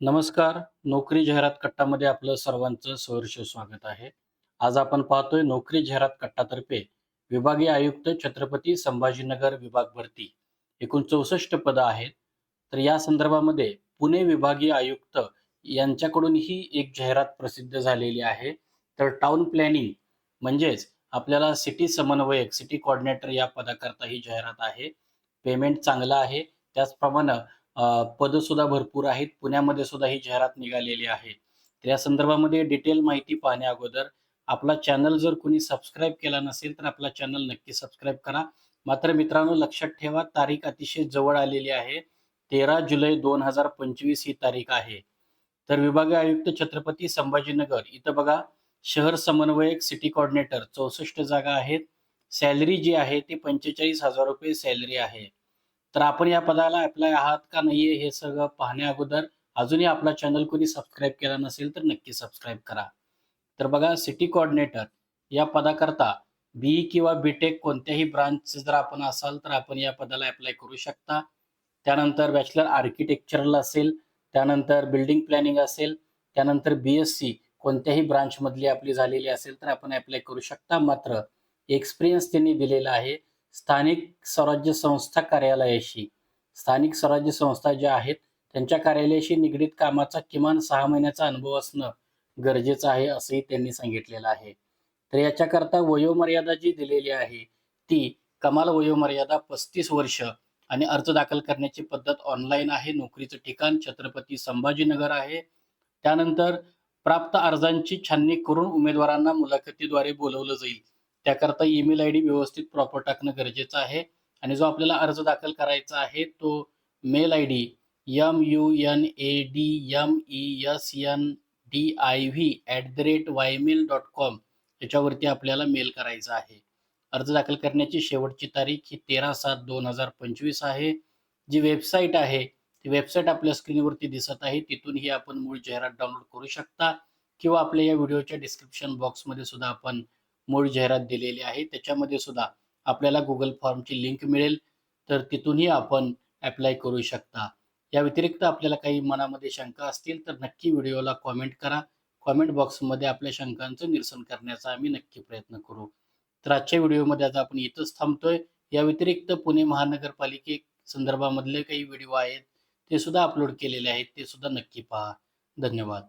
नमस्कार. नोकरी जाहिरात कट्टामध्ये आपलं सर्वांचं सहर्ष स्वागत आहे. आज आपण पाहतोय नोकरी जाहिरात कट्टातर्फे विभागीय आयुक्त छत्रपती संभाजीनगर विभाग भरती एकूण चौसष्ट पदं आहेत. तर या संदर्भामध्ये पुणे विभागीय आयुक्त यांच्याकडून ही एक जाहिरात प्रसिद्ध झालेली आहे. तर टाउन प्लॅनिंग म्हणजेच आपल्याला सिटी समन्वयक सिटी कॉर्डिनेटर या पदाकरता ही जाहिरात आहे. पेमेंट चांगलं आहे. त्याचप्रमाणे पद सुद्धा भरपूर आहेत. पुण्यामध्ये सुद्धा ही जाहिरात निघालेली आहे. तर या संदर्भामध्ये डिटेल माहिती पाहण्या अगोदर आपला चॅनल जर कोणी सबस्क्राईब केला नसेल तर आपला चॅनल नक्की सबस्क्राईब करा. मात्र मित्रांनो लक्षात ठेवा तारीख अतिशय जवळ आलेली आहे. तेरा जुलै दोन हजार पंचवीस ही तारीख आहे. तर विभागीय आयुक्त छत्रपती संभाजीनगर इथं बघा शहर समन्वयक सिटी कॉर्डिनेटर चौसष्ट जागा आहेत. सॅलरी जी आहे ती पंचेचाळीस हजार रुपये सॅलरी आहे. तर आपण या पदाला अप्लाय आहात का नाहीये हे सगळं पाहण्या अगोदर. अजूनही आपला चॅनल कोणी सबस्क्राईब केला नसेल तर नक्की सबस्क्राईब करा. तर बघा सिटी कोऑर्डिनेटर या पदाकरता बी किंवा बीटेक कोणत्याही ब्रांच जर आपण असाल तर आपण या पदाला अप्लाय करू शकता. त्यानंतर बॅचलर आर्किटेक्चरल असेल त्यानंतर बिल्डिंग प्लॅनिंग असेल त्यानंतर बी एस सी कोणत्याही ब्रांचमधली आपली झालेली असेल तर आपण अप्लाय करू शकता. मात्र एक्सपिरियन्स त्यांनी दिलेला आहे. स्थानिक स्वराज्य संस्था कार्यालयाशी. स्थानिक स्वराज्य संस्था ज्या आहेत त्यांच्या कार्यालयाशी निगडीत कामाचा किमान सहा महिन्याचा अनुभव असणं गरजेचं आहे असंही त्यांनी सांगितलेलं आहे. तर याच्याकरता वयोमर्यादा जी दिलेली आहे ती कमाल वयोमर्यादा पस्तीस वर्ष आणि अर्ज दाखल करण्याची पद्धत ऑनलाईन आहे नोकरीचं ठिकाण छत्रपती संभाजीनगर आहे. त्यानंतर प्राप्त अर्जांची छाननी करून उमेदवारांना मुलाखतीद्वारे बोलवलं जाईल. त्याकरता ईमेल आय डी व्यवस्थित प्रॉपर टाकणं गरजेचं आहे. आणि जो आपल्याला अर्ज दाखल करायचा आहे तो mail I D M U N A D M E S N D I V at the rate ymail dot com याच्यावरती आपल्याला मेल करायचा आहे. अर्ज दाखल करण्याची शेवटची तारीख ही तेरा सात दोन हजार पंचवीस आहे. जी वेबसाईट आहे ती वेबसाईट आपल्या स्क्रीनवरती दिसत आहे. तिथूनही आपण मूळ जाहिरात डाउनलोड करू शकता. किंवा आपल्या या व्हिडिओच्या डिस्क्रिप्शन बॉक्समध्ये सुद्धा आपण मूळ जाहिरात दिलेली आहे. त्याच्यामध्ये सुद्धा आपल्याला गुगल फॉर्मची लिंक मिळेल. तर तिथूनही आपण अप्लाय करू शकता. या व्यतिरिक्त आपल्याला काही मनामध्ये शंका असतील तर नक्की व्हिडिओला कॉमेंट करा. कॉमेंट बॉक्समध्ये आपल्या शंकांचं निरसन करण्याचा आम्ही नक्की प्रयत्न करू. तर आजच्या व्हिडिओमध्ये आता आपण इथंच थांबतोय. या व्यतिरिक्त पुणे महानगरपालिके संदर्भामधले काही व्हिडिओ आहेत ते सुद्धा अपलोड केलेले आहेत ते सुद्धा नक्की पहा. धन्यवाद.